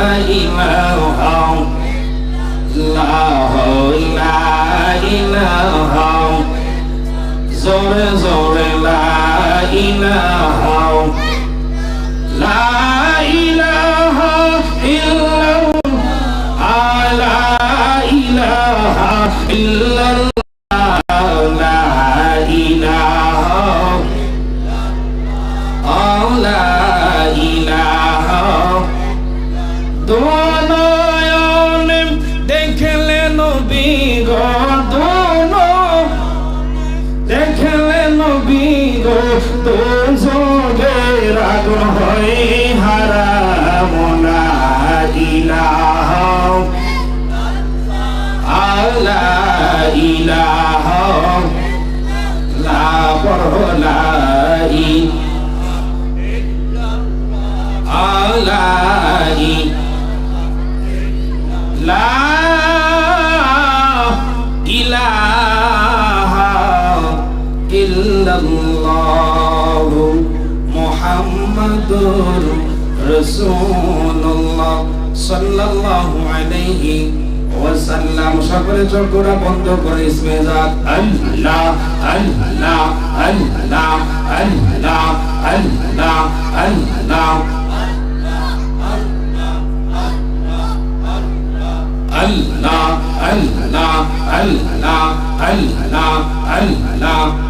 إله الله لا إله زور زور لا إله لا إله إلا الله لا إله إلا الله গো তো যোগের আগুন হয়ে হারা মোনা ইলাহ। আল্লাহ ইলাহ। লা পরলা আল্লাহ লা ইল্লাল্লাহু মুহাম্মাদুর রাসূলুল্লাহ সাল্লাল্লাহু আলাইহি ওয়াসাল্লাম। সকলে চোখরা বন্ধ করে ইসমে জাত। আল্লাহ আল্লাহ আল্লাহ আল্লাহ আল্লাহ আল্লাহ। Allah, Allah, Allah, Allah, Allah, Allah.